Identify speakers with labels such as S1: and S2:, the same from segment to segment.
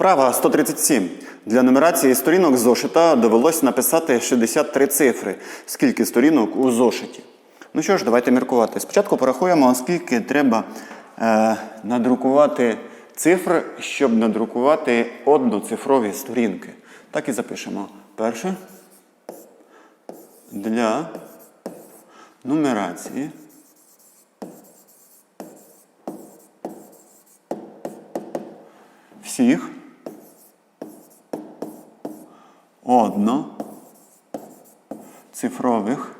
S1: Вправа 137. Для нумерації сторінок зошита довелось написати 63 цифри. Скільки сторінок у зошиті? Ну що ж, давайте міркувати. Спочатку порахуємо, скільки треба е, надрукувати цифр, щоб надрукувати одноцифрові сторінки. Так і запишемо. Перше. Для нумерації. Всіх одно цифрових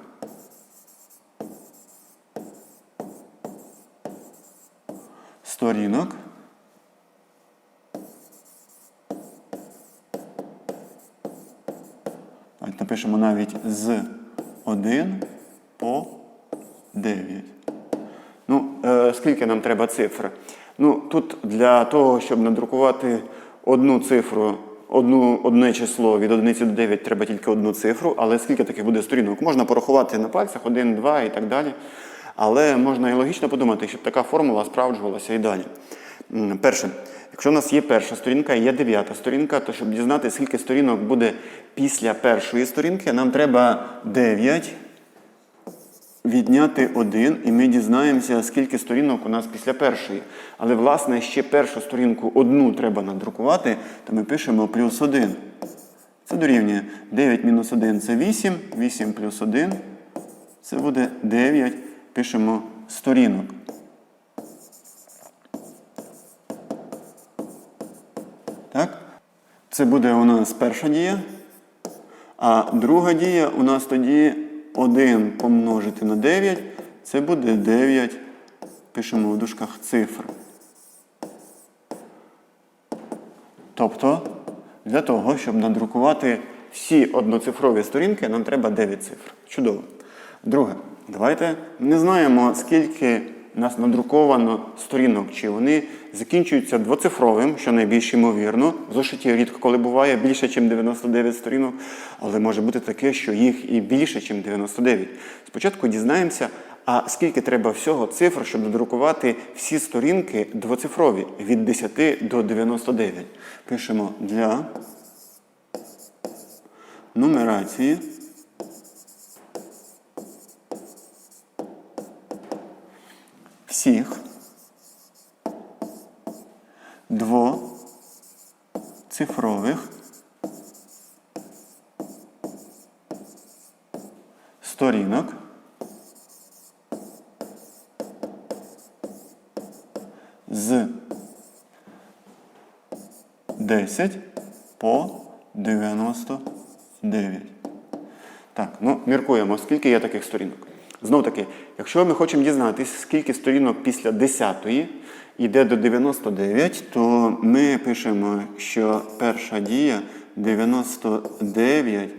S1: сторінок Давайте напишемо навіть з 1 по 9. Ну, е, скільки нам треба цифр? Ну, тут для того, щоб надрукувати одну цифру, одну, одне число від 1 до 9 треба тільки одну цифру, але скільки таких буде сторінок? Можна порахувати на пальцях 1, 2 і так далі. Але можна і логічно подумати, щоб така формула справджувалася і далі. Перше, якщо у нас є перша сторінка і є дев'ята сторінка, то щоб дізнатися, скільки сторінок буде після першої сторінки, нам треба 9 відняти 1, і ми дізнаємося, скільки сторінок у нас після першої. Але, власне, ще першу сторінку одну треба надрукувати, то ми пишемо плюс 1. Це дорівнює 9 мінус 1 це 8, 8 плюс 1 це буде 9. Пишемо сторінок. Так? Це буде у нас перша дія. А друга дія у нас тоді 1 помножити на 9. Це буде 9. Пишемо в дужках цифр. Тобто, для того, щоб надрукувати всі одноцифрові сторінки, нам треба 9 цифр. Чудово. Друге, давайте не знаємо, скільки у нас надруковано сторінок, чи вони закінчуються двоцифровим, що найбільш ймовірно. В зошиті рідко коли буває більше, ніж 99 сторінок, але може бути таке, що їх і більше, ніж 99. Спочатку дізнаємося, а скільки треба всього цифр, щоб надрукувати всі сторінки двоцифрові від 10 до 99. Пишемо для нумерації. Всіх двоцифрових сторінок з 10 по 99. Так, ну міркуємо, скільки є таких сторінок. Знов таки, якщо ми хочемо дізнатися, скільки сторінок після 10 йде до 99, то ми пишемо, що перша дія 99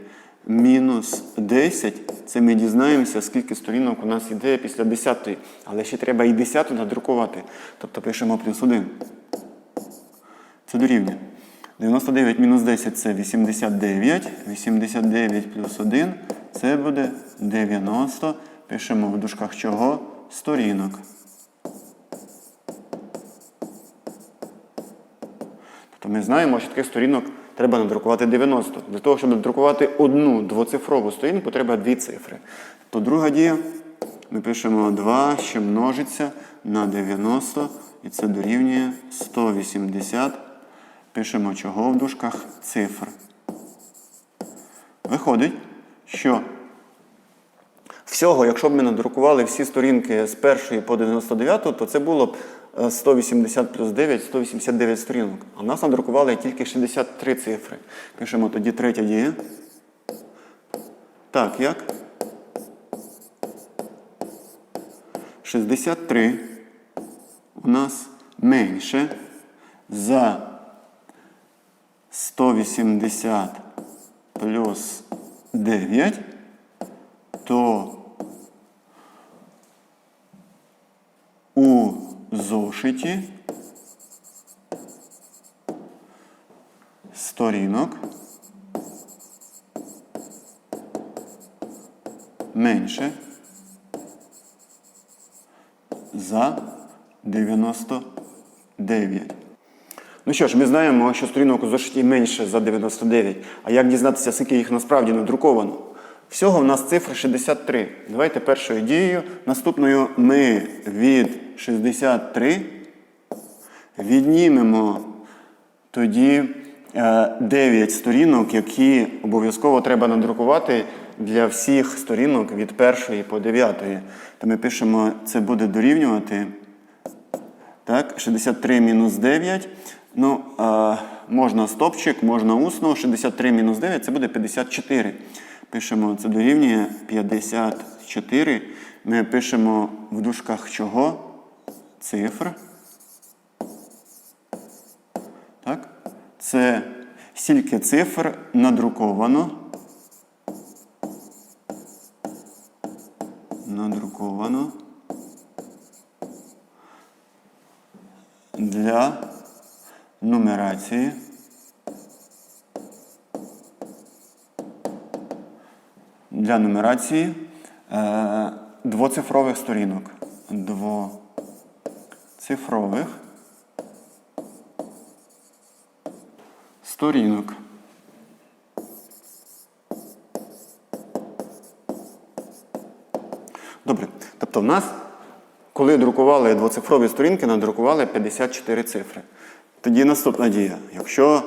S1: мінус 10. Це ми дізнаємося, скільки сторінок у нас йде після 10. Але ще треба і 10 надрукувати. Тобто пишемо плюс 1. Це дорівнює. 99 мінус 10 це 89. 89 плюс 1 це буде 90. Пишемо в дужках чого? Сторінок. Тобто ми знаємо, що таких сторінок треба надрукувати 90. Для того, щоб надрукувати одну двоцифрову сторінку, треба дві цифри. То друга дія. Ми пишемо 2, що множиться на 90, і це дорівнює 180. Пишемо чого в дужках цифр. Виходить, що всього, якщо б ми надрукували всі сторінки з першої по 99, то це було б е, 180 плюс 9, 189 сторінок. А в нас надрукували тільки 63 цифри. Пишемо тоді третя дія. Так, як? 63 у нас менше за 180 плюс 9, то у зошиті сторінок менше за 99. Ну що ж, ми знаємо, що сторінок у зошиті менше за 99. А як дізнатися, скільки їх насправді надруковано? Всього в нас цифра 63. Давайте першою дією. Наступною ми від 63 віднімемо тоді 9 сторінок, які обов'язково треба надрукувати для всіх сторінок від першої по 9. То ми пишемо, це буде дорівнювати. Так, 63 мінус 9. Ну, а, можна стопчик, можна усно. 63 мінус 9 це буде 54. Пишемо, це дорівнює 54. Ми пишемо в дужках чого? Цифр. Так? Це стільки цифр надруковано. Надруковано. Для нумерації. Для нумерації е, двоцифрових сторінок. Двоцифрових сторінок. Добре. Тобто в нас, коли друкували двоцифрові сторінки, надрукували 54 цифри. Тоді наступна дія. Якщо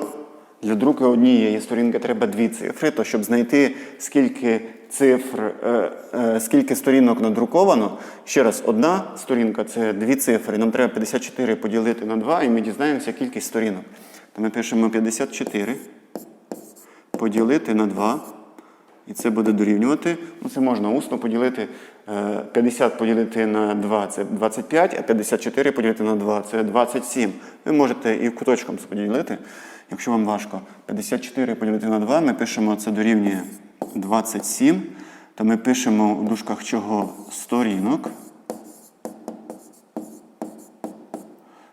S1: для друку однієї сторінки треба дві цифри, то щоб знайти скільки цифр, е, е, скільки сторінок надруковано, ще раз, одна сторінка це дві цифри. Нам треба 54 поділити на 2, і ми дізнаємося кількість сторінок. То ми пишемо 54 поділити на 2. І це буде дорівнювати. Ну, це можна усно поділити. е, 50 поділити на 2 це 25, а 54 поділити на 2 це 27. Ви можете і куточком це поділити, якщо вам важко. 54 поділити на 2, ми пишемо, це дорівнює 27. То ми пишемо у дужках чого сторінок.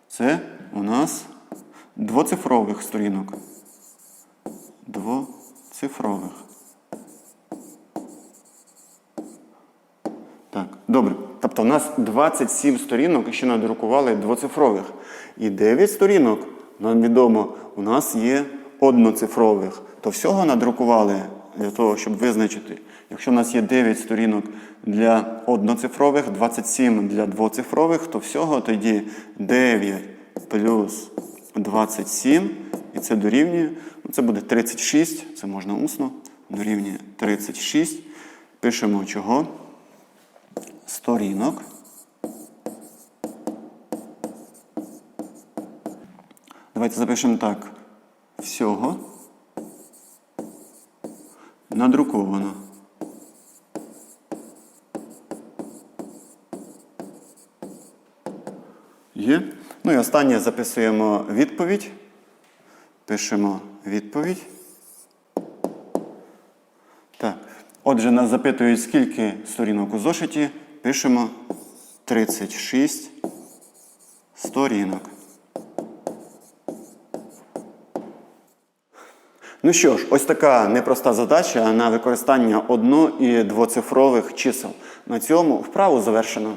S1: Це у нас двоцифрових сторінок. Двоцифрових. Так, добре. Тобто у нас 27 сторінок ще надрукували двоцифрових. І 9 сторінок, нам відомо, у нас є одноцифрових. То всього надрукували для того, щоб визначити. Якщо у нас є 9 сторінок для одноцифрових, 27 для двоцифрових, то всього тоді 9 плюс 27, і це дорівнює. Ну, це буде 36, це можна усно, дорівнює 36. Пишемо чого? сторінок. Давайте запишемо так. Всього надруковано. Є. Ну і останнє записуємо відповідь. Пишемо відповідь. Так. Отже, нас запитують, скільки сторінок у зошиті. Пишемо 36 сторінок. Ну що ж, ось така непроста задача на використання одно- і двоцифрових чисел. На цьому вправу завершено.